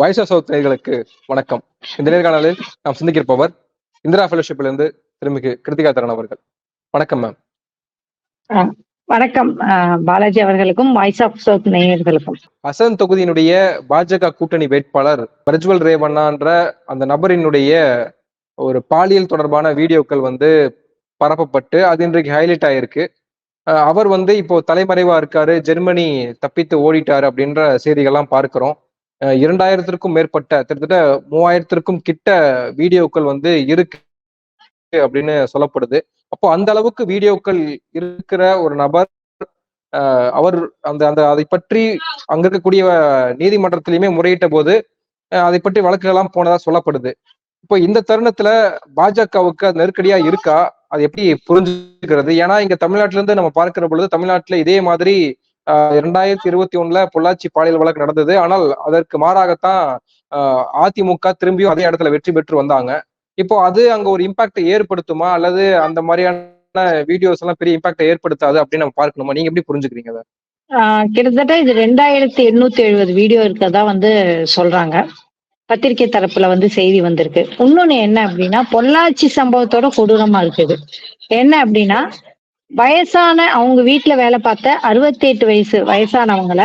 Voice of south நேயர்களுக்கு வணக்கம். இந்த நேர்காணலில் நாம் சிந்திக்கிருப்பவர் இந்திரா ஃபெலோஷிப்ல இருந்து திருமிகு கிருத்திகா தரன் அவர்கள். வணக்கம் மேம் வணக்கம். பாலாஜி அவர்களுக்கும் வாய்ஸ் ஆஃப் சவுத் நேயர்களுக்கும். அசன் தொகுதியினுடைய பாஜக கூட்டணி வேட்பாளர் பிரஜ்வல் ரேவண்ணான்ற அந்த நபரினுடைய ஒரு பாலியல் தொடர்பான வீடியோக்கள் வந்து பரப்பப்பட்டு அது இன்றைக்கு ஹைலைட் ஆயிருக்கு. அவர் வந்து இப்போ தலைமறைவா இருக்காரு ஜெர்மனி தப்பித்து ஓடிட்டாரு அப்படின்ற செய்திகள்லாம் பார்க்கிறோம். இரண்டாயிரத்திற்கும் மேற்பட்ட கிட்டத்தட்ட மூவாயிரத்திற்கும் கிட்ட வீடியோக்கள் வந்து இருக்கு அப்படின்னு சொல்லப்படுது. அப்போ அந்த அளவுக்கு வீடியோக்கள் இருக்கிற ஒரு நபர் அவர் அந்த அந்த அதை பற்றி அங்க இருக்கக்கூடிய நீதிமன்றத்திலயுமே முறையிட்ட போது அதை பற்றி வழக்குகள்லாம் போனதா சொல்லப்படுது. இப்போ இந்த தருணத்துல பாஜகவுக்கு அது நெருக்கடியா இருக்கா? அது எப்படி புரிஞ்சுக்கிறது? ஏன்னா இங்க தமிழ்நாட்டுல இருந்து நம்ம பார்க்கிற பொழுது தமிழ்நாட்டுல இதே மாதிரி இரண்டாயிரத்தி இருபத்தி ஒண்ணுல பொள்ளாச்சி பாலியல் வழக்கு நடந்தது. ஆனால் அதற்கு மாறாகத்தான் ஆஹ் அதிமுக திரும்பியும் அதே இடத்துல வெற்றி பெற்று வந்தாங்க. இப்போ அது அங்க ஒரு இம்பாக்ட் ஏற்படுத்துமா? அல்லது அந்த மாதிரியான வீடியோஸ் எல்லாம் பெரிய இம்பாக்ட் ஏற்படுத்தாது அப்படின்னு நம்ம பார்க்கணுமா? நீங்க எப்படி புரிஞ்சுக்கிறீங்க அதை? கிட்டத்தட்ட இது ரெண்டாயிரத்தி எண்ணூத்தி எழுபது வீடியோ இருக்கதா வந்து சொல்றாங்க. பத்திரிகை தரப்புல வந்து செய்தி வந்திருக்கு. இன்னொன்னு என்ன அப்படின்னா பொள்ளாச்சி சம்பவத்தோட கொடூரமா இருக்குது. என்ன அப்படின்னா வயசான அவங்க வீட்டுல வேலை பார்த்த அறுபத்தி எட்டு வயசு வயசானவங்கள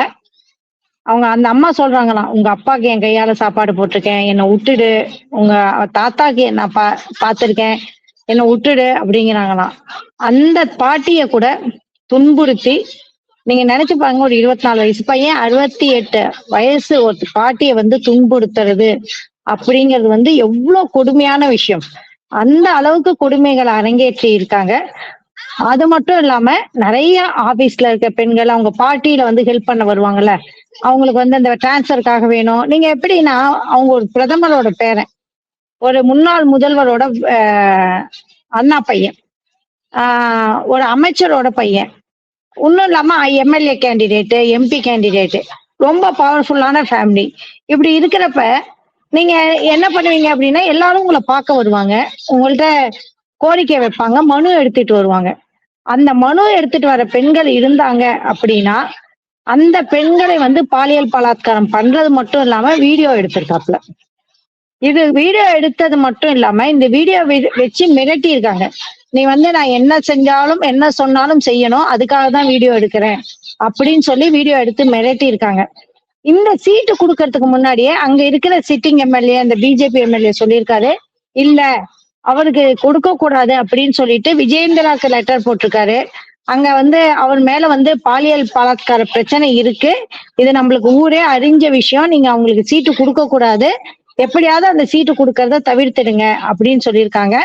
அவங்க அந்த அம்மா சொல்றாங்களாம் உங்க அப்பாக்கு என் கையால சாப்பாடு போட்டிருக்கேன் என்னை விட்டுடு உங்க தாத்தாக்கு நான் பா பார்த்திருக்கேன் என்னை விட்டுடு அப்படிங்கிறாங்களாம். அந்த பாட்டிய கூட துன்புறுத்தி நீங்க நினைச்சு பாருங்க ஒரு இருபத்தி நாலு வயசு பையன் அறுபத்தி எட்டு வயசு ஒரு பாட்டிய வந்து துன்புறுத்துறது அப்படிங்கிறது வந்து எவ்வளவு கொடுமையான விஷயம். அந்த அளவுக்கு கொடுமைகளை அரங்கேற்றி இருக்காங்க. அது மட்டும் இல்லாம நிறைய ஆபீஸ்ல இருக்க பெண்கள் அவங்க பார்ட்டியில வந்து ஹெல்ப் பண்ண வருவாங்கல்ல. அவங்களுக்கு வந்து அந்த டிரான்ஸ்ஃபருக்காக வேணும். நீங்க எப்படின்னா அவங்க ஒரு பிரதமரோட பேரன். ஒரு முன்னாள் முதல்வரோட அண்ணா பையன். ஆஹ், ஒரு அமைச்சரோட பையன். இன்னும் இல்லாம எம்எல்ஏ கேண்டிடேட்டு எம்பி கேண்டிடேட்டு ரொம்ப பவர்ஃபுல்லான ஃபேமிலி இப்படி இருக்கிறப்ப நீங்க என்ன பண்ணுவீங்க அப்படின்னா எல்லாரும் உங்களை பார்க்க வருவாங்க. உங்கள்ட்ட கோரிக்கை வைப்பாங்க மனு எடுத்துட்டு வருவாங்க. அந்த மனு எடுத்துட்டு வர பெண்கள் இருந்தாங்க அப்படின்னா அந்த பெண்களை வந்து பாலியல் பலாத்காரம் பண்றது மட்டும் இல்லாம வீடியோ எடுத்திருக்காப்ல இது வீடியோ எடுத்தது மட்டும் இல்லாம இந்த வீடியோ வச்சு மிரட்டி இருக்காங்க. நீ வந்து நான் என்ன செஞ்சாலும் என்ன சொன்னாலும் செய்யணும் அதுக்காக தான் வீடியோ எடுக்கிறேன் அப்படின்னு சொல்லி வீடியோ எடுத்து மிரட்டி இருக்காங்க. இந்த சீட்டு கொடுக்கறதுக்கு முன்னாடியே அங்க இருக்கிற சிட்டிங் எம்எல்ஏ அந்த பிஜேபி எம்எல்ஏ சொல்லியிருக்காரு இல்ல அவருக்கு கொடுக்க கூடாது அப்படின்னு சொல்லிட்டு விஜயேந்திராக்கு லெட்டர் போட்டிருக்காரு. அங்க வந்து அவர் மேல வந்து பாலியல் பலாத்கார பிரச்சனை இருக்கு. இது நம்மளுக்கு ஊரே அறிஞ்ச விஷயம். நீங்க அவங்களுக்கு சீட்டு கொடுக்க கூடாது. எப்படியாவது அந்த சீட்டு கொடுக்கறத தவிர்த்துடுங்க அப்படின்னு சொல்லியிருக்காங்க.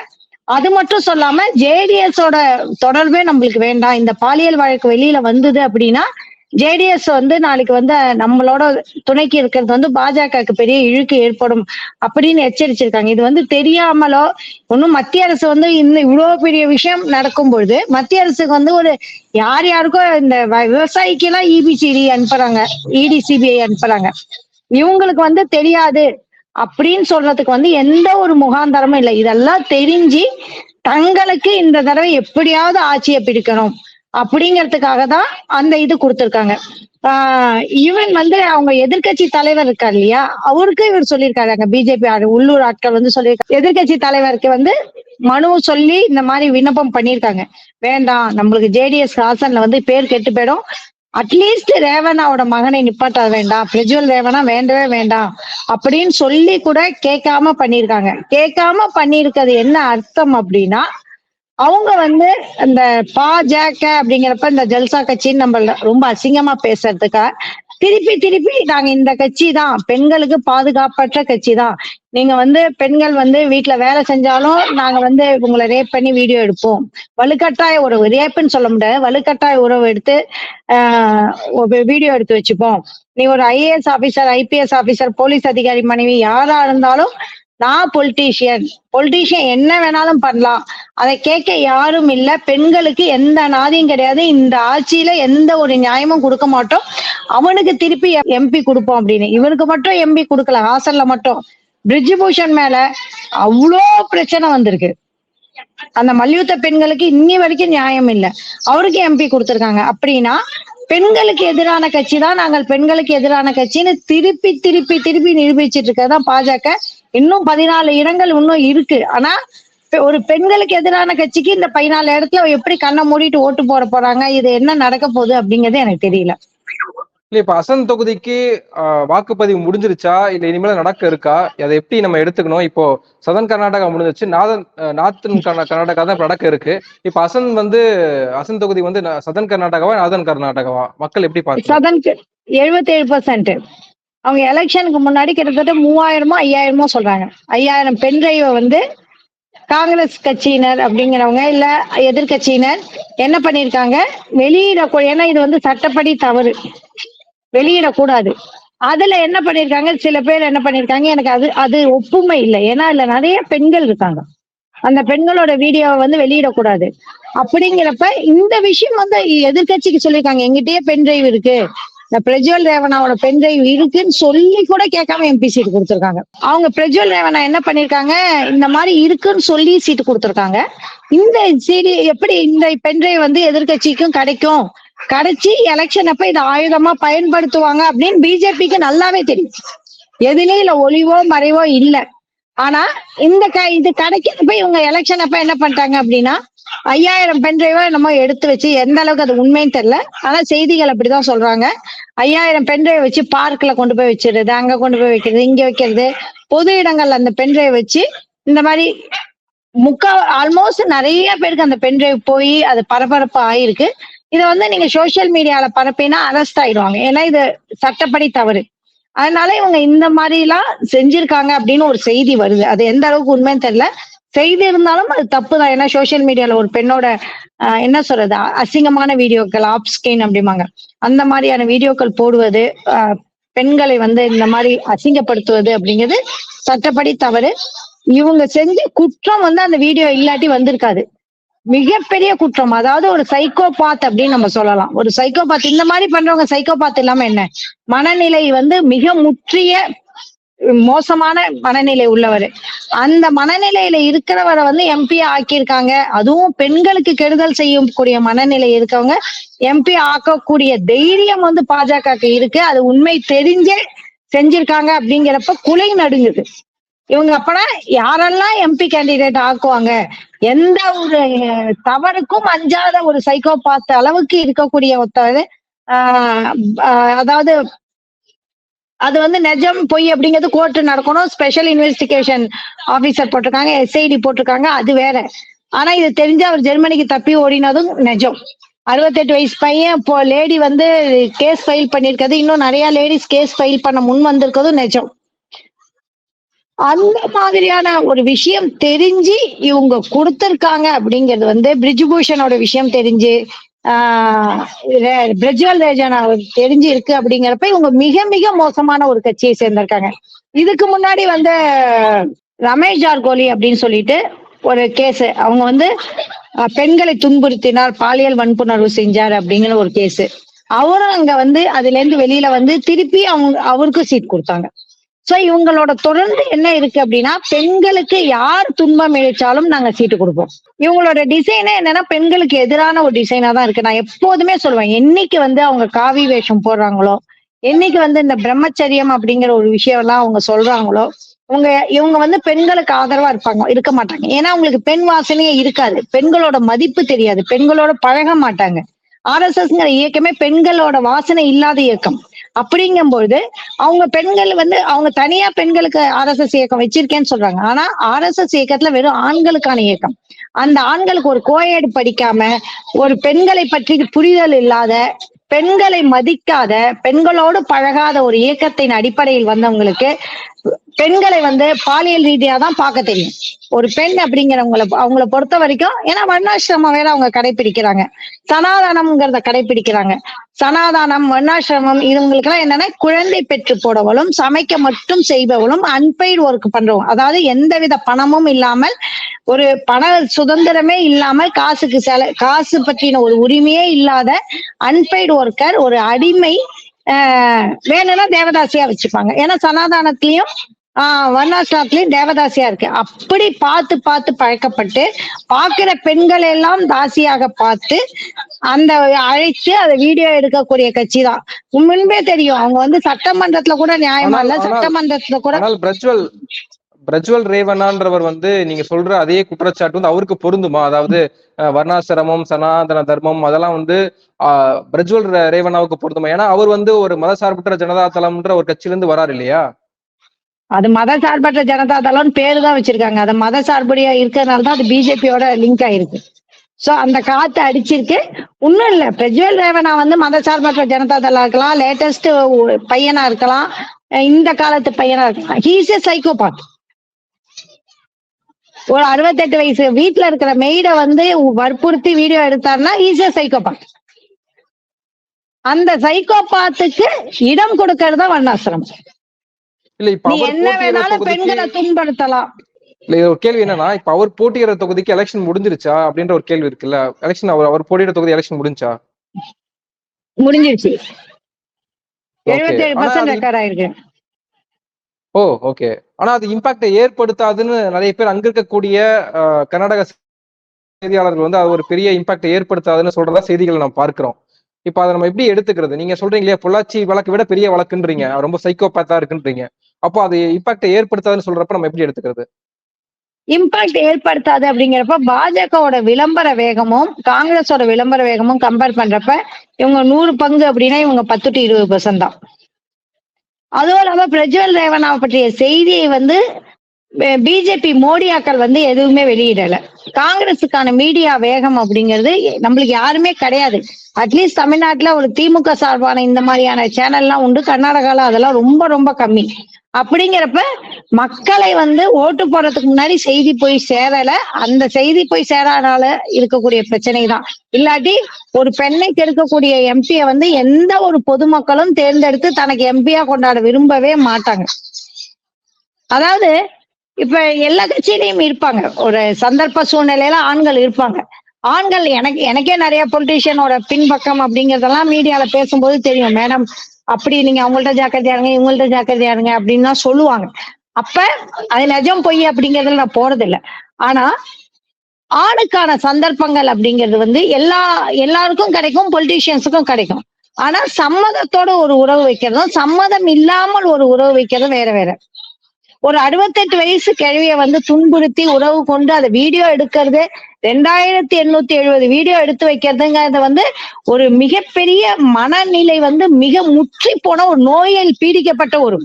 அது மட்டும் சொல்லாம ஜேடிஎஸோட தொடர்பே நம்மளுக்கு வேண்டாம். இந்த பாலியல் வழக்கு வெளியில வந்தது அப்படின்னா ஜேடிஎஸ் வந்து நாளைக்கு வந்து நம்மளோட துணைக்கு இருக்கிறது வந்து பாஜகவுக்கு பெரிய இழுக்கு ஏற்படும் அப்படின்னு எச்சரிச்சிருக்காங்க. இது வந்து தெரியாமலோ ஒன்னும் மத்திய அரசு வந்து இந்த இவ்வளவு பெரிய விஷயம் நடக்கும் பொழுது மத்திய அரசுக்கு வந்து ஒரு யார் யாருக்கோ இந்த வ- விவசாயிக்கு எல்லாம் இபிசிடி அனுப்புறாங்க இடிசிபிஐ அனுப்புறாங்க. இவங்களுக்கு வந்து தெரியாது அப்படின்னு சொல்றதுக்கு வந்து எந்த ஒரு முகாந்தரமும் இல்லை. இதெல்லாம் தெரிஞ்சு தங்களுக்கு இந்த தடவை எப்படியாவது ஆட்சியை பிடிக்கணும். அப்படிங்கிறதுக்காக தான் அந்த இது கொடுத்துருக்காங்க. ஆஹ் இவன் வந்து அவங்க எதிர்க்கட்சி தலைவர் இருக்கார் இல்லையா? அவருக்கு இவர் சொல்லியிருக்காரு அங்க பிஜேபி உள்ளூர் ஆட்கள் வந்து சொல்லியிருக்காங்க எதிர்க்கட்சி தலைவருக்கு வந்து மனு சொல்லி இந்த மாதிரி விண்ணப்பம் பண்ணியிருக்காங்க. வேண்டாம் நம்மளுக்கு ஜேடிஎஸ் ஹாசன்ல வந்து பேர் கெட்டு போயிடும். அட்லீஸ்ட் ரேவனாவோட மகனை நிப்பாட்ட வேண்டாம். பிரஜ்வல் ரேவனா வேண்டவே வேண்டாம். அப்படின்னு சொல்லி கூட கேட்காம பண்ணியிருக்காங்க. கேட்காம பண்ணியிருக்கிறது என்ன அர்த்தம் அப்படின்னா அவங்க வந்து இந்த பாஜக அப்படிங்கிறப்ப இந்த ஜல்சா கட்சின்னு நம்ம ரொம்ப அசிங்கமா பேசுறதுக்கா திருப்பி திருப்பி நாங்க இந்த கட்சி தான். பெண்களுக்கு பாதுகாப்பற்ற கட்சி தான். நீங்க வந்து பெண்கள் வந்து வீட்டுல வேலை செஞ்சாலும் நாங்க வந்து உங்களை ரேப் பண்ணி வீடியோ எடுப்போம். வலுக்கட்டாய உறவு ரேப்புன்னு சொல்ல முடியாது. வலுக்கட்டாய உறவு எடுத்து வீடியோ எடுத்து வச்சுப்போம். நீ ஒரு IAS officer IPS officer police அதிகாரி மனைவி யாரா இருந்தாலும் நான் பொலிட்டீஷியன் பொலிட்டீஷியன் என்ன வேணாலும் பண்ணலாம். அதை கேட்க யாரும் இல்ல. பெண்களுக்கு எந்த நாதியும் கிடையாது. இந்த ஆட்சியில எந்த ஒரு நியாயமும் கொடுக்க மாட்டோம். அவனுக்கு திருப்பி எம்பி கொடுப்போம் அப்படின்னு. இவனுக்கு மட்டும் எம்பி கொடுக்கல. ஹாசன்ல மட்டும். பிரிட்ஜ் பூஷன் மேல அவ்வளோ பிரச்சனை வந்திருக்கு. அந்த மல்யுத்த பெண்களுக்கு இன்னி வரைக்கும் நியாயம் இல்லை. அவருக்கு எம்பி கொடுத்துருக்காங்க. அப்படின்னா பெண்களுக்கு எதிரான கட்சி தான் நாங்கள் பெண்களுக்கு எதிரான கட்சின்னு திருப்பி திருப்பி திருப்பி நிரூபிச்சிட்டு இருக்கதான் பாஜக. இன்னும் பதினாலு இடங்கள் இன்னும் இருக்கு. ஆனா ஒரு பெண்களுக்கு எதிரான கட்சிக்கு இந்த பதினாலு இடத்துல எப்படி கண்ணை மூடிட்டு ஓட்டு போட போறாங்க இது என்ன நடக்க போகுது அப்படிங்கிறது எனக்கு தெரியல. இல்ல இப்ப அசன் தொகுதிக்கு வாக்குப்பதிவு முடிஞ்சிருச்சா? இல்ல இனிமேல் நடக்க இருக்கா? அதை எப்படி நம்ம எடுத்துக்கணும்? இப்போ சதன் கர்நாடகா முடிஞ்சிருச்சு நாதன் நார்த்தன் கர்நா- கர்நாடகா தான் நடக்க இருக்கு. இப்ப அசன் வந்து அசன் தொகுதி வந்து சதன் கர்நாடகாவா நாதன் கர்நாடகாவா? மக்கள் எப்படி பார்க்கணும்? சதன்க்கு எழுபத்தி ஏழு பர்சன்ட் அவங்க எலெக்ஷனுக்கு முன்னாடி கிட்டத்தட்ட மூவாயிரமோ ஐயாயிரமோ சொல்றாங்க. ஐயாயிரம் பென் டிரைவை வந்து காங்கிரஸ் கட்சியினர் அப்படிங்கிறவங்க இல்ல எதிர்க்கட்சியினர் என்ன பண்ணிருக்காங்க வெளியிட ஏன்னா இது வந்து சட்டப்படி தவறு. வெளியிடக்கூடாது. அதுல என்ன பண்ணிருக்காங்க சில பேர் என்ன பண்ணிருக்காங்க எனக்கு அது அது ஒப்புமை இல்லை. ஏன்னா இல்ல நிறைய பெண்கள் இருக்காங்க. அந்த பெண்களோட வீடியோவை வந்து வெளியிடக்கூடாது. அப்படிங்கிறப்ப இந்த விஷயம் வந்து எதிர்க்கட்சிக்கு சொல்லியிருக்காங்க. எங்கிட்டயே பென் டிரைவ் இருக்கு. இந்த பிரஜ்வல் ரேவனாவோட பென் டிரைவ் இருக்குன்னு சொல்லி கூட கேட்காம எம்பி சீட் கொடுத்துருக்காங்க. அவங்க பிரஜ்வல் ரேவனா என்ன பண்ணிருக்காங்க? இந்த மாதிரி இருக்குன்னு சொல்லி சீட்டு கொடுத்துருக்காங்க. இந்த சீடி எப்படி இந்த பென் டிரைவ் வந்து எதிர்க்கட்சிக்கும் கிடைக்கும்? கிடைச்சி எலெக்ஷன் அப்ப இதை ஆயுதமா பயன்படுத்துவாங்க அப்படின்னு பிஜேபிக்கு நல்லாவே தெரியும். எதுலயும் இல்ல ஒளிவோ மறைவோ இல்ல. ஆனா இந்த க இது கிடைக்கிறப்ப இவங்க எலெக்ஷன் அப்ப என்ன பண்ணிட்டாங்க அப்படின்னா ஐயாயிரம் பென் டிரைவா நம்ம எடுத்து வச்சு எந்த அளவுக்கு அது உண்மைன்னு தெரியல. ஆனா செய்திகள் அப்படிதான் சொல்றாங்க. ஐயாயிரம் பென் டிரைவ் வச்சு பார்க்ல கொண்டு போய் வச்சிருது அங்க கொண்டு போய் வைக்கிறது இங்க வைக்கிறது. பொது இடங்கள்ல அந்த பென் டிரைவ் வச்சு இந்த மாதிரி முக்கா ஆல்மோஸ்ட் நிறைய பேருக்கு அந்த பென் டிரைவ் போய் அது பரபரப்பு ஆயிருக்கு. இதை வந்து நீங்க சோசியல் மீடியால பரப்பினா அரெஸ்ட் ஆயிடுவாங்க. ஏன்னா இது சட்டப்படி தவறு. அதனால இவங்க இந்த மாதிரி எல்லாம் செஞ்சிருக்காங்க அப்படின்னு ஒரு செய்தி வருது. அது எந்த அளவுக்கு உண்மைன்னு தெரியல. செய்தி இருந்தாலும் அது தப்பு தான் ஏன்னா சோஷியல் மீடியால ஒரு பெண்ணோட என்ன சொல்றது அசிங்கமான வீடியோக்கள் ஆப் அப்படிமாங்க அப்படிம்பாங்க. அந்த மாதிரியான வீடியோக்கள் போடுவது பெண்களை வந்து இந்த மாதிரி அசிங்கப்படுத்துவது அப்படிங்கிறது சட்டப்படி தவறு. இவங்க செஞ்ச குற்றம் வந்து அந்த வீடியோ இல்லாட்டி வந்திருக்காது. மிகப்பெரிய குற்றம். அதாவது ஒரு சைக்கோபாத் அப்படின்னு நம்ம சொல்லலாம். ஒரு சைக்கோபாத் இந்த மாதிரி பண்றவங்க சைக்கோபாத் இல்லாம என்ன? மனநிலை வந்து மிக முற்றிய மோசமான மனநிலை உள்ளவர். அந்த மனநிலையில இருக்கிறவரை வந்து எம்பி ஆக்கியிருக்காங்க. அதுவும் பெண்களுக்கு கெடுதல் செய்யக்கூடிய மனநிலை இருக்கவங்க எம்பி ஆக்கக்கூடிய தைரியம் வந்து பாஜகக்கு இருக்கு. அது உண்மை தெரிஞ்சே செஞ்சிருக்காங்க அப்படிங்கிறப்ப குலை நடுங்குது. இவங்க அப்பனா யாரெல்லாம் எம்பி கேண்டிடேட் ஆக்குவாங்க? எந்த ஒரு தவறுக்கும் அஞ்சாத ஒரு சைக்கோ பார்த்த அளவுக்கு இருக்கக்கூடிய ஒருத்தர் ஆஹ் ஆஹ் அதாவது அது வந்து நிஜம் பொய் அப்படிங்கிறது கோர்ட் நடக்கணும். ஸ்பெஷல் இன்வெஸ்டிகேஷன் ஆபீசர் போட்டிருக்காங்க எஸ்ஐடி போட்டிருக்காங்க அது வேற. ஆனா இது தெரிஞ்சு அவர் ஜெர்மனிக்கு தப்பி ஓடினதும் நிஜம். அறுபத்தெட்டு வயசு பையன் இப்போ லேடி வந்து கேஸ் ஃபைல் பண்ணிருக்கிறது இன்னும் நிறைய லேடிஸ் கேஸ் ஃபைல் பண்ண முன் வந்திருக்கிறதும் நிஜம். அந்த மாதிரியான ஒரு விஷயம் தெரிஞ்சு இவங்க கொடுத்திருக்காங்க அப்படிங்கிறது வந்து பிரிஜ்பூஷனோட விஷயம் தெரிஞ்சு பிரஜ்வல் ரேஜானா தெரிஞ்சு இருக்கு அப்படிங்கிறப்ப இவங்க மிக மிக மோசமான ஒரு கட்சியை சேர்ந்திருக்காங்க. இதுக்கு முன்னாடி வந்து ரமேஷ் ஜார்கோலி அப்படின்னு சொல்லிட்டு ஒரு கேஸ் அவங்க வந்து பெண்களை துன்புறுத்தினார் பாலியல் வன்புணர்வு செஞ்சார் அப்படிங்கிற ஒரு கேஸ் அவரும் அங்க வந்து அதுல இருந்து வெளியில வந்து திருப்பி அவங்க அவருக்கும் சீட் கொடுத்தாங்க. சோ இவங்களோட தொடர்ந்து என்ன இருக்கு அப்படின்னா பெண்களுக்கு யார் துன்பம் இழைச்சாலும் நாங்க சீட்டு கொடுப்போம். இவங்களோட டிசைனே என்னன்னா பெண்களுக்கு எதிரான ஒரு டிசைனா தான் இருக்கு. நான் எப்போதுமே சொல்லுவேன் என்னைக்கு வந்து அவங்க காவி வேஷம் போடுறாங்களோ என்னைக்கு வந்து இந்த பிரம்மச்சரியம் அப்படிங்கிற ஒரு விஷயம் எல்லாம் அவங்க சொல்றாங்களோ இவங்க இவங்க வந்து பெண்களுக்கு ஆதரவா இருப்பாங்க இருக்க மாட்டாங்க. ஏன்னா அவங்களுக்கு பெண் வாசனையே இருக்காது. பெண்களோட மதிப்பு தெரியாது. பெண்களோட பழக மாட்டாங்க. ஆர்எஸ்எஸ்ங்கிற இயக்கமே பெண்களோட வாசனை இல்லாத இயக்கம். அப்படிங்கும்போது அவங்க பெண்கள் வந்து அவங்க தனியா பெண்களுக்கு ஆர்எஸ்எஸ் இயக்கம் வச்சிருக்கேன்னு சொல்றாங்க. ஆனா ஆர்எஸ்எஸ் இயக்கத்துல வெறும் ஆண்களுக்கான இயக்கம். அந்த ஆண்களுக்கு ஒரு கோயேடு படிக்காம ஒரு பெண்களை பற்றி புரிதல் இல்லாத பெண்களை மதிக்காத பெண்களோடு பழகாத ஒரு இயக்கத்தின் அடிப்படையில் வந்தவங்களுக்கு பெண்களை வந்து பாலியல் ரீதியா தான் பார்க்க தெரியும். ஒரு பெண் அப்படிங்கிறவங்கள அவங்கள பொறுத்த வரைக்கும் ஏன்னா வர்ணாசிரமம் வேற அவங்க கடைபிடிக்கிறாங்க. சனாதானம்ங்கிறத கடைபிடிக்கிறாங்க. சனாதானம் வர்ணாசிரமம் இவங்களுக்கு எல்லாம் என்னன்னா குழந்தை பெற்று போடவளும் சமைக்க மட்டும் செய்பவளும் அன்பெய்டு ஒர்க் பண்றவங்க. அதாவது எந்தவித பணமும் இல்லாமல் ஒரு பண சுதந்திரமே இல்லாமல் காசுக்கு செல காசு பற்றின ஒரு உரிமையே இல்லாத அன்பெய்டு ஒர்க்கர் ஒரு அடிமை வேணும்னா தேவதாசியா வச்சுப்பாங்க. ஏன்னா சனாதானத்திலயும் ஆஹ் வர்ணாசிரமத்திலயும் தேவதாசியா இருக்கு. அப்படி பார்த்து பார்த்து பழக்கப்பட்டு பார்க்கிற பெண்கள் எல்லாம் தாசியாக பார்த்து அந்த அழைத்து அதை வீடியோ எடுக்கக்கூடிய கட்சி தான். முன்பே தெரியும் அவங்க வந்து சட்டமன்றத்துல கூட நியாயமா இல்ல சட்டமன்றத்துல கூட பிரஜ்வல் பிரஜ்வல் ரேவண்ணான்றவர் வந்து நீங்க சொல்ற அதே குற்றச்சாட்டு வந்து அவருக்கு பொருந்துமா? அதாவது வர்ணாசிரமம் சனாதன தர்மம் அதெல்லாம் வந்து ஆஹ், பிரஜ்வல் ரே- ரேவண்ணாவுக்கு பொருந்துமா? ஏன்னா அவர் வந்து ஒரு மதசார்பற்ற ஜனதா தளம்ன்ற ஒரு கட்சியில இருந்து வராரு இல்லையா? அது மத சார்பற்ற ஜனதா தளம்னு பேரு தான் வச்சிருக்காங்க. அது மத சார்புடைய இருக்கிறதுனால தான் அது பிஜேபியோட லிங்க் ஆயிருக்கு. சோ அந்த காத்து அடிச்சிருக்கு. ஒண்ணும் இல்ல. பிரஜ்வல் ரேவனா வந்து மத சார்பற்ற ஜனதா தளம் இருக்கலாம் லேட்டஸ்ட் பையனா இருக்கலாம். இந்த காலத்து பையனா இருக்கலாம். ஹீஸ் ஏ சைக்கோபாத் ஒரு அறுபத்தெட்டு வயசு வீட்டுல இருக்கிற மெய்ட வந்து வற்புறுத்தி வீடியோ எடுத்தாருன்னா ஈஸியா சைக்கோபாத் அந்த சைக்கோபாத்துக்கு இடம் கொடுக்கறது தான் வர்ணாசிரமம் இல்ல இப்ப என்ன வேணாலும் பெண்களை துன்படுத்தலாம். இல்ல ஒரு கேள்வி என்னன்னா இப்ப அவர் போட்டியிடுற தொகுதிக்கு எலெக்ஷன் முடிஞ்சிருச்சா அப்படின்ற ஒரு கேள்வி இருக்குல்ல. எலெக்ஷன் அவர் அவர் போட்டியிடுற தொகுதி எலெக்ஷன் முடிஞ்சா? முடிஞ்சிருச்சு. Oh okay. ஆனா அது இம்பாக்டை ஏற்படுத்தாதுன்னு நிறைய பேர் அங்க இருக்கக்கூடிய கர்நாடக செய்தியாளர்கள் வந்து அது ஒரு பெரிய இம்பாக்டை ஏற்படுத்தாதுன்னு சொல்றதா செய்திகளை நம்ம பார்க்கிறோம். இப்ப அதை நம்ம எப்படி எடுத்துக்கிறது? நீங்க சொல்றீங்க இல்லையா பொள்ளாச்சி வழக்கை விட பெரிய வழக்குன்றீங்க. ரொம்ப சைக்கோபேத்தா இருக்குன்றீங்க. அப்போ அது இம்பாக்டை ஏற்படுத்தாதுன்னு சொல்றப்ப நம்ம எப்படி எடுத்துக்கிறது? இம்பாக்ட் ஏற்படுத்தாது அப்படிங்கிறப்ப பாஜகவோட விளம்பர வேகமும் காங்கிரஸோட விளம்பர வேகமும் கம்பேர் பண்றப்ப இவங்க நூறு பங்கு அப்படின்னா இவங்க பத்து டு இருபது பர்சன்ட் தான். அதுவும் இல்லாம பிரஜ்வல் ரேவனா பற்றிய செய்தியை வந்து பிஜேபி மோடியாக்கள் வந்து எதுவுமே வெளியிடலை. காங்கிரஸுக்கான மீடியா வேகம் அப்படிங்கிறது நம்மளுக்கு யாருமே கிடையாது. அட்லீஸ்ட் தமிழ்நாட்டுல ஒரு திமுக சார்பான இந்த மாதிரியான சேனல்லாம் உண்டு. கர்நாடகால அதெல்லாம் ரொம்ப ரொம்ப கம்மி. அப்படிங்கிறப்ப மக்களை வந்து ஓட்டு போடுறதுக்கு முன்னாடி செய்தி போய் சேரல. அந்த செய்தி போய் சேராதனால இருக்கக்கூடிய பிரச்சனை தான் இல்லாட்டி ஒரு பெண்ணை கெடுக்கக்கூடிய எம்பியை வந்து எந்த ஒரு பொதுமக்களும் தேர்ந்தெடுத்து தனக்கு எம்பியா கொண்டாட விரும்பவே மாட்டாங்க. அதாவது இப்ப எல்லா கட்சியிலையும் இருப்பாங்க. ஒரு சந்தர்ப்ப சூழ்நிலையில ஆண்கள் இருப்பாங்க. ஆண்கள் எனக்கு எனக்கே நிறைய பொலிட்டீஷியனோட பின்பக்கம் அப்படிங்கறதெல்லாம் மீடியால பேசும்போது தெரியும். மேடம் அப்படி நீங்க அவங்கள்ட்ட ஜாக்கிரதையா இருங்க இவங்கள்ட்ட ஜாக்கிரதையா இருங்க அப்படின்னு தான் சொல்லுவாங்க. அப்ப அது நிஜம் பொய் அப்படிங்கறதுல நான் போறது ஆனா ஆணுக்கான சந்தர்ப்பங்கள் அப்படிங்கிறது வந்து எல்லா எல்லாருக்கும் கிடைக்கும் பொலிட்டீஷியன்ஸுக்கும் கிடைக்கும். ஆனா சம்மதத்தோட ஒரு உறவு வைக்கிறதும் சம்மதம் இல்லாமல் ஒரு உறவு வைக்கிறதும் வேற வேற. ஒரு அறுபத்தெட்டு வயசு கிழவிய வந்து துன்புறுத்தி உறவு கொண்டு அதை வீடியோ எடுக்கிறது ரெண்டாயிரத்தி எண்ணூத்தி எழுபது வீடியோ எடுத்து வைக்கிறதுங்கிறது வந்து ஒரு மிகப்பெரிய மனநிலை வந்து மிக முற்றி போன ஒரு நோயில் பீடிக்கப்பட்ட ஒரு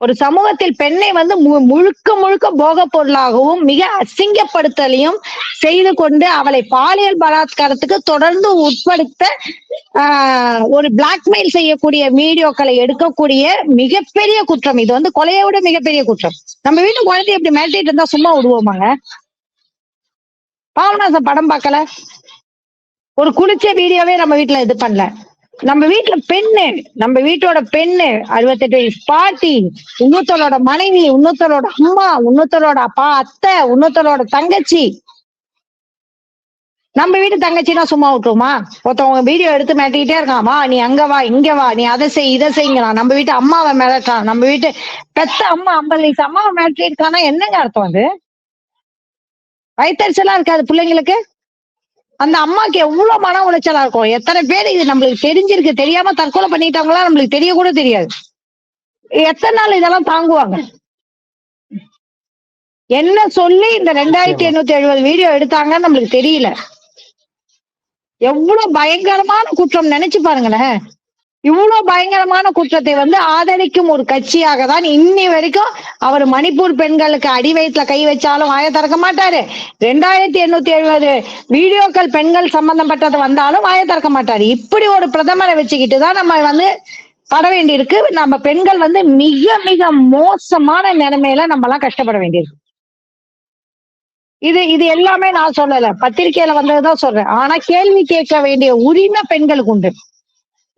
ஒரு சமூகத்தில் பெண்ணை வந்து மு- முழுக்க முழுக்க போக பொருளாகவும் மிக அசிங்கப்படுத்தலையும் செய்து கொண்டு அவளை பாலியல் பலாத்காரத்துக்கு தொடர்ந்து உட்படுத்த ஆஹ், ஒரு பிளாக்மெயில் செய்யக்கூடிய வீடியோக்களை எடுக்கக்கூடிய மிகப்பெரிய குற்றம். இது வந்து கொலையை விட மிகப்பெரிய குற்றம். நம்ம வீட்டு குழந்தைய இப்படி மிரட்டிட்டு இருந்தா சும்மா விடுவோமாங்க? பாவனாசம் படம் பார்க்கல. ஒரு குளிச்ச வீடியோவே நம்ம வீட்டுல இது பண்ணல. நம்ம வீட்டுல பெண்ணு நம்ம வீட்டோட பெண்ணு அறுபத்தெட்டு வயசு பாட்டி இன்னொருத்தரோட மனைவி இன்னொருத்தரோட அம்மா இன்னொருத்தரோட அப்பா அத்தை இன்னொருத்தரோட தங்கச்சி. நம்ம வீட்டு தங்கச்சினா சும்மா விட்டுருமா? ஒருத்தவங்க வீடியோ எடுத்து மிரட்டிக்கிட்டே இருக்காமா நீ அங்க வா இங்க வா நீ அதை செய் இதை செய்யலாம் நம்ம வீட்டு அம்மாவை மிரட்டான் நம்ம வீட்டு பெத்த அம்மா ஐம்பது வயசு அம்மாவை மிரட்டி இருக்கானா என்னங்க அர்த்தம் அது? வயிற்றுச்சலா இருக்காது பிள்ளைங்களுக்கு? அந்த அம்மாக்கு எவ்வளவு மன உளைச்சலா இருக்கும்? எத்தனை பேர் இது நம்மளுக்கு தெரிஞ்சிருக்கு தெரியாம தற்கொலை பண்ணிட்டாங்களா நம்மளுக்கு தெரிய கூட தெரியாது. எத்தனை நாள் இதெல்லாம் தாங்குவாங்க? என்ன சொல்லி இந்த ரெண்டாயிரத்தி எண்ணூத்தி எழுபது வீடியோ எடுத்தாங்கன்னு நம்மளுக்கு தெரியல. எவ்வளவு பயங்கரமான குற்றம் நினைச்சு பாருங்களேன். இவ்வளவு பயங்கரமான குற்றத்தை வந்து ஆதரிக்கும் ஒரு கட்சியாக தான் இன்னி வரைக்கும் அவர் மணிப்பூர் பெண்களுக்கு அடி வயிற்றுல கை வச்சாலும் வாய திறக்க மாட்டாரு. ரெண்டாயிரத்தி எண்ணூத்தி எழுபது வீடியோக்கள் பெண்கள் சம்பந்தப்பட்டது வந்தாலும் வாய திறக்க மாட்டாரு. இப்படி ஒரு பிரதமரை வச்சுக்கிட்டு தான் நம்ம வந்து பட வேண்டியிருக்கு. நம்ம பெண்கள் வந்து மிக மிக மோசமான நிலைமையில நம்ம எல்லாம் கஷ்டப்பட வேண்டியிருக்கு. இது இது எல்லாமே நான் சொல்லல. பத்திரிக்கையில வந்ததுதான் சொல்றேன். ஆனா கேள்வி கேட்க வேண்டிய உரிமை பெண்களுக்கு உண்டு.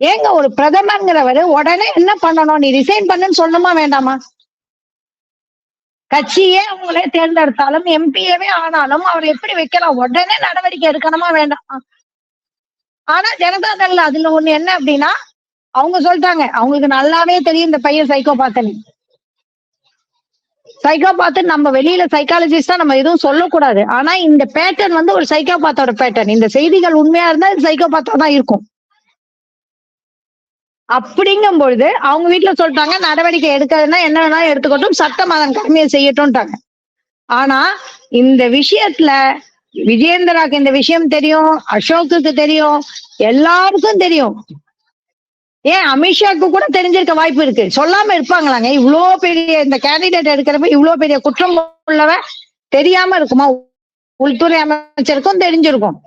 ஏங்க ஒரு பிரதமர்ங்கிறவரு உடனே என்ன பண்ணணும்? நீ ரிசைன் பண்ணுன்னு சொல்லணுமா வேண்டாமா? கட்சியே அவங்களே தேர்ந்தெடுத்தாலும் எம்பியவே ஆனாலும் அவர் எப்படி வைக்கலாம்? உடனே நடவடிக்கை எடுக்கணுமா வேண்டாமா? ஆனா ஜனதா தள் அதுல ஒண்ணு என்ன அப்படின்னா அவங்க சொல்லிட்டாங்க அவங்களுக்கு நல்லாவே தெரியும் இந்த பையன் சைக்கோ பார்த்தனு சைக்கோபாத் நம்ம வெளியில சைக்காலஜிஸ்டா நம்ம எதுவும் சொல்லக்கூடாது. ஆனா இந்த பேட்டர்ன் வந்து ஒரு சைக்கோபாத்தோட பேட்டர்ன் இந்த செய்திகள் உண்மையா இருந்தா இது சைக்கோபாத்தா தான் இருக்கும். அப்படிங்கும் பொழுது அவங்க வீட்டுல சொல்லிட்டாங்க நடவடிக்கை எடுக்காதுன்னா என்ன வேணாலும் எடுத்துக்கட்டும் சட்டம் அதன் கடமையை செய்யட்டும்ட்டாங்க. ஆனா இந்த விஷயத்துல விஜயேந்திராக்கு இந்த விஷயம் தெரியும் அசோக்குக்கு தெரியும் எல்லாருக்கும் தெரியும். ஏன் அமித்ஷாக்கு கூட தெரிஞ்சிருக்க வாய்ப்பு இருக்கு. சொல்லாம இருப்பாங்களாங்க. இவ்வளோ பெரிய இந்த கேண்டிடேட் எடுக்கிறப்ப இவ்வளோ பெரிய குற்றம் உள்ளவன் தெரியாம இருக்குமா? உள்துறை அமைச்சருக்கும் தெரிஞ்சிருக்கும்.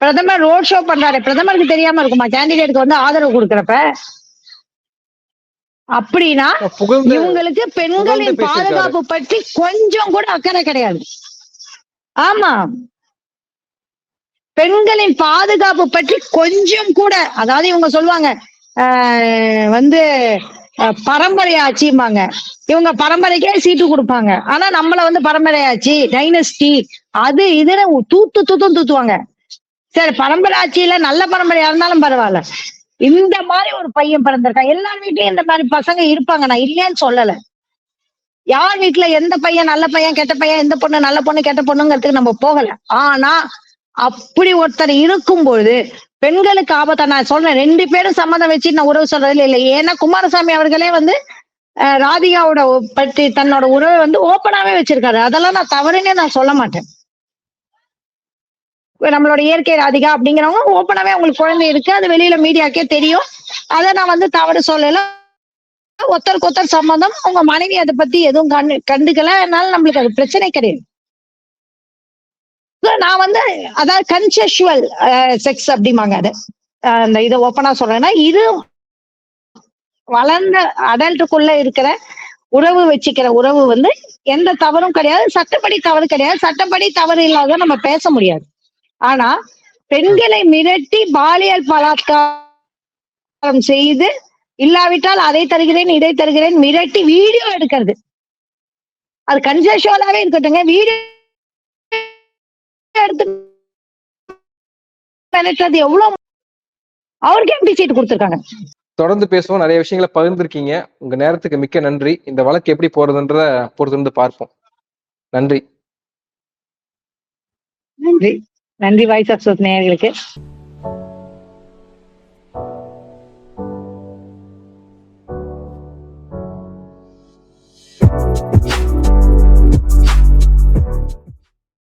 பிரதமர் ரோட் ஷோ பண்றாரு. பிரதமருக்கு தெரியாம இருக்குமா? கேண்டிடேட்க்கு வந்து ஆதரவு கொடுக்கறப்ப? அப்படின்னா இவங்களுக்கு பெண்களின். பாதுகாப்பு பற்றி கொஞ்சம் கூட அக்கறை கிடையாது. ஆமா. பெண்களின் பாதுகாப்பு பற்றி கொஞ்சம் கூட அதாவது இவங்க சொல்லுவாங்க ஆஹ் வந்து அஹ், பரம்பரை ஆட்சிம்பாங்க இவங்க பரம்பரைக்கே சீட்டு கொடுப்பாங்க. ஆனா நம்மள வந்து பரம்பரை ஆட்சி டைனஸ்டி அது இதுன்னு தூத்து தூத்தும் தூத்துவாங்க. சரி பரம்பரை ஆட்சியில நல்ல பரம்பரையா இருந்தாலும் பரவாயில்ல. இந்த மாதிரி ஒரு பையன் பிறந்திருக்கான். எல்லார் வீட்லயும் இந்த மாதிரி பசங்க இருப்பாங்க நான் இல்லைன்னு சொல்லல. யார் வீட்டுல எந்த பையன் நல்ல பையன் கெட்ட பையன் எந்த பொண்ணு நல்ல பொண்ணு கெட்ட பொண்ணுங்கிறதுக்கு நம்ம போகல. ஆனா அப்படி ஒருத்தர் இருக்கும் பொழுது பெண்களுக்கு ஆபத்தை நான் சொல்றேன் ரெண்டு பேரும் சம்மதம் வச்சு நான் உறவு சொல்றது இல்லை ஏன்னா குமாரசாமி அவர்களே வந்து ராதிகாவோட பற்றி தன்னோட உறவை வந்து ஓப்பனாவே வச்சிருக்காரு. அதெல்லாம் நான் தவறுன்னே நான் சொல்ல மாட்டேன். நம்மளோட இயற்கை ராதிகா அப்படிங்கிறவங்க ஓப்பனாவே அவங்களுக்கு குழந்தை இருக்கு. அது வெளியில மீடியாக்கே தெரியும். அதை நான் வந்து தவறு சொல்லல. ஒத்தருக்கு ஒத்தர் சம்மதம் உங்க மனைவி அதை பத்தி எதுவும் கண்டு கண்டுக்கல. அதனால நம்மளுக்கு அது பிரச்சனை கிடையாது. நான் வந்து அதாவது கன்செஷுவல் செக்ஸ் அப்படிம்பாங்க அது. அந்த இதை ஓப்பனா சொல்றேன்னா இது வளர்ந்த அடல்ட்டுக்குள்ள இருக்கிற உறவு வச்சுக்கிற உறவு வந்து எந்த தவறும் கிடையாது. சட்டப்படி தவறு கிடையாது. சட்டப்படி தவறு இல்லாத நம்ம பேச முடியாது. ஆனா பெண்களை மிரட்டி பாலியல் பலாத்காரம் செய்து இல்லாவிட்டால் அதை தருகிறேன் இதை தருகிறேன் மிரட்டி வீடியோ எடுக்கிறது. அது கன்செஷுவலாவே இருக்கட்டுங்க வீடியோ எடுத்து மிரட்டுறது எவ்வளவு அவருக்கு எம்பி சீட் கொடுத்துருக்காங்க. தொடர்ந்து பேசுவோம். நிறைய விஷயங்களை பகிர்ந்திருக்கீங்க. உங்க நேரத்துக்கு மிக்க நன்றி. இந்த வழக்கு எப்படி போறதுன்ற பொறுத்திருந்து பார்ப்போம். நன்றி. நன்றி. நன்றி வாய்ஸ் ஆஃப் நேயர்களுக்கு.